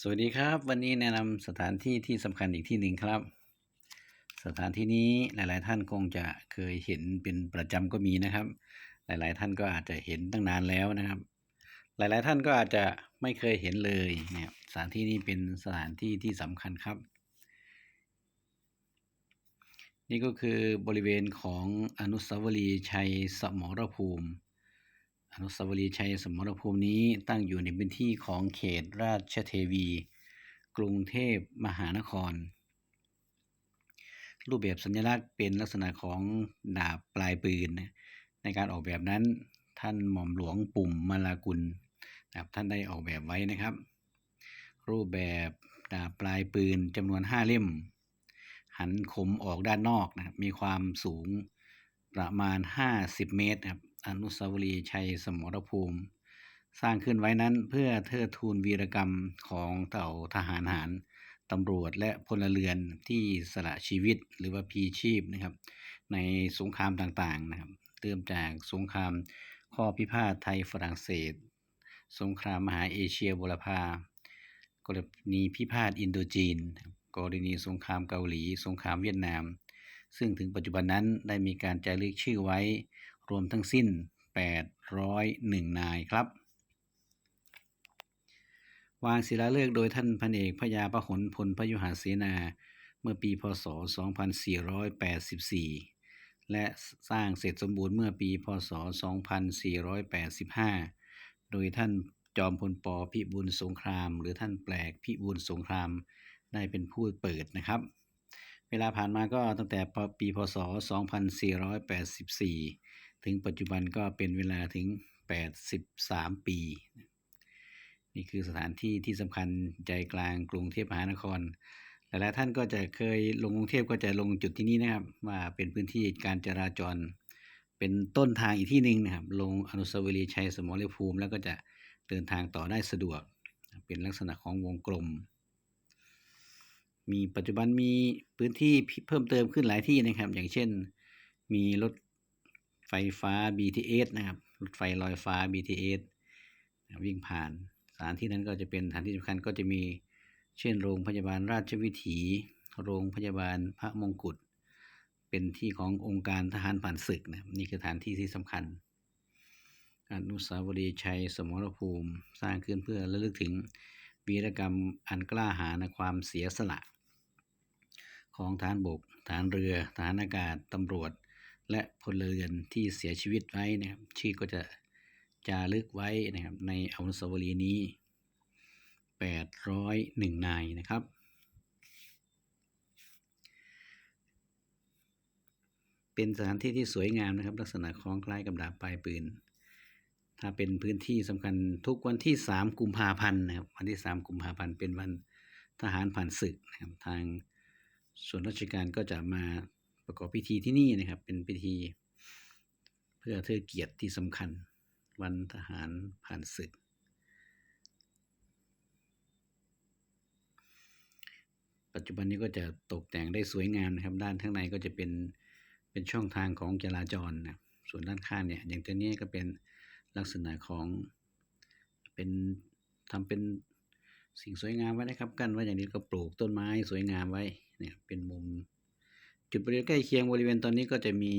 สวัสดีครับ วันนี้แนะนำสถานที่ที่สำคัญอีกที่หนึ่งครับ สถานที่นี้หลาย ๆ ท่านคงจะเคยเห็นเป็นประจำก็มีนะครับ หลาย ๆ ท่านก็อาจจะเห็นตั้งนานแล้วนะครับ หลาย ๆ ท่านก็อาจจะไม่เคยเห็นเลยเนี่ยสถานที่นี้เป็นสถานที่ที่สำคัญครับ นี่ก็คือบริเวณของอนุสาวรีย์ชัยสมรภูมิ อนุสาวรีย์ชัยสมรภูมินี้ตั้งอยู่ในพื้นที่ของเขตราชเทวี กรุงเทพมหานคร รูปแบบสัญลักษณ์เป็นลักษณะของดาบปลายปืน ในการออกแบบนั้นท่านหม่อมหลวงปุ่มมาลากุลนะครับท่านได้ออกแบบไว้นะครับ รูปแบบดาบปลายปืนจำนวน 5 เล่ม หันคมออกด้านนอกนะครับมีความสูงประมาณ 50 เมตรนะครับ อนุสาวรีย์ชัยสมรภูมิ สร้างขึ้นไว้นั้นเพื่อเทิดทูนวีรกรรมของเหล่าทหารหารตำรวจและพลเรือนที่สละชีวิตหรือว่าพีชีพนะครับ ในสงครามต่างๆนะครับเริ่มจากสงครามข้อพิพาทไทยฝรั่งเศส สงครามมหาเอเชียบุรพากรณีพิพาทอินโดจีน กรณีสงครามเกาหลี สงครามเวียดนาม ซึ่งถึงปัจจุบันนั้นได้มีการจารึกชื่อไว้ รวมทั้งสิ้น 801 นายครับ วางศิลาฤกษ์โดยท่านพันเอกพญาพหลพลพยุหเสนา เมื่อปีพศ 2484 และสร้างเสร็จสมบูรณ์เมื่อปีพศ 2485 โดยท่านจอมพลปพิบูลสงคราม หรือท่านแปลกพิบูลสงครามได้เป็นผู้เปิดนะครับ เวลาผ่านมาก็ตั้งแต่ปีพศ 2484 ถึงปัจจุบันก็เป็นเวลาถึง 83 ปี นี่คือสถานที่ที่สำคัญใจกลางกรุงเทพมหานคร หลายๆท่านก็จะเคยลงกรุงเทพก็จะลงจุดที่นี้นะครับ ว่าเป็นพื้นที่การจราจร เป็นต้นทางอีกที่หนึ่งนะครับ ลงอนุสาวรีย์ชัยสมรภูมิแล้วก็จะเดินทางต่อได้สะดวก เป็นลักษณะของวงกลม มีปัจจุบันมีพื้นที่เพิ่มเติมขึ้นหลายที่นะครับ อย่างเช่น มีรถ ไฟฟ้า BTS นะครับรถไฟลอยฟ้า BTS วิ่งผ่านสถานที่นั้นก็จะเป็นสถานที่สำคัญก็จะมีเช่นโรงพยาบาลราชวิถี โรงพยาบาลพระมงกุฎเป็นที่ขององค์การทหารผ่านศึกนะนี่คือสถานที่ที่สำคัญอนุสาวรีย์ชัยสมรภูมิสร้างขึ้นเพื่อระลึกถึงวีรกรรมอันกล้าหาญความเสียสละ ของฐานบกฐานเรือฐานอากาศตำรวจ และพลเรือนที่เสียชีวิตไว้นะครับ ชื่อก็จะจารึกไว้นะครับในอนุสาวรีย์นี้ 801 นายนะครับ เป็นสถานที่ที่สวยงามนะครับ ลักษณะคล้องคล้ายกับดาบปลายปืน ถ้าเป็นพื้นที่สำคัญทุกวันที่ 3 กุมภาพันธ์นะครับวันที่ 3 กุมภาพันธ์เป็นวันทหารผ่านศึกนะครับทางส่วนราชการก็จะมา ประกอบพิธีที่นี่นะครับ เป็นพิธี เพื่อเทิดเกียรติที่สำคัญ วันทหารผ่านศึก ปัจจุบันนี้ก็จะตกแต่งได้สวยงามนะครับ ด้านข้างในก็จะเป็นเป็นช่องทางของจราจรนะส่วนด้านข้างเนี่ย อย่างตัวนี้ก็เป็นลักษณะของเป็นทำเป็นสิ่งสวยงามไว้นะครับ กั้นไว้อย่างนี้ก็ปลูกต้นไม้สวยงามไว้เนี่ยเป็นมุม จุดบริเวณใกล้เคียงบริเวณตอนนี้ก็จะมี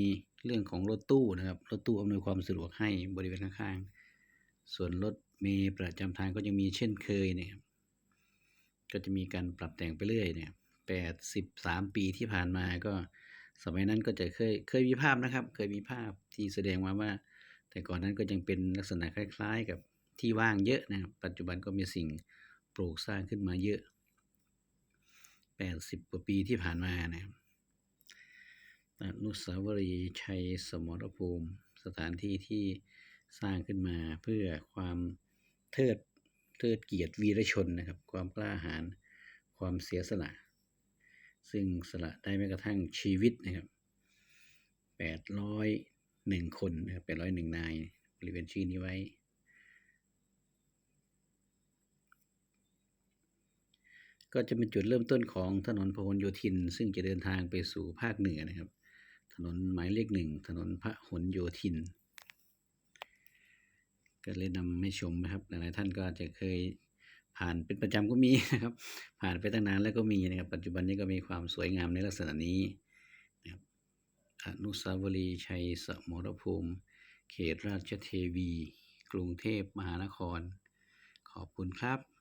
เรื่องของรถตู้นะครับรถตู้อำนวยความสะดวกให้บริเวณข้างๆ ส่วนรถเมล์ประจำทางก็ยังมีเช่นเคยเนี่ยก็จะมีการปรับแต่งไปเรื่อยเนี่ยแปดสิบสามปีที่ผ่านมาก็สมัยนั้นก็จะเคยเคยมีภาพนะครับ เคยมีภาพที่แสดงมาว่า แต่ก่อนนั้นก็ยังเป็นลักษณะคล้ายๆ กับที่ว่างเยอะนะครับ ปัจจุบันก็มีสิ่งปลูกสร้างขึ้นมาเยอะแปดสิบกว่าปีที่ผ่านมานะครับ อนุสาวรีย์ชัยสมรภูมิ สถานที่ที่สร้างขึ้นมาเพื่อความเทิดเทิดเกียรติวีรชนนะครับ ความกล้าหาญความเสียสละ ซึ่งสละได้แม้กระทั่งชีวิตนะครับแปดร้อยหนึ่งคนนะครับแปดร้อยหนึ่งนายบริเวณชื่อนี้ไว้ ก็จะเป็นจุดเริ่มต้นของถนนพหลโยธิน ซึ่งจะเดินทางไปสู่ภาคเหนือนะครับ ถนนหมายเลขหนึ่ง ถนนพระหลโยธิน ก็เลยนำให้ชมนะครับ หลายๆท่านก็อาจจะเคยผ่านเป็นประจำก็มีนะครับ ผ่านไปตั้งนานแล้วก็มีนะครับ ปัจจุบันนี้ก็มีความสวยงามในลักษณะนี้นะครับอนุสาวรีย์ชัยสมรภูมิ เขตราชเทวี กรุงเทพมหานคร ขอบคุณครับ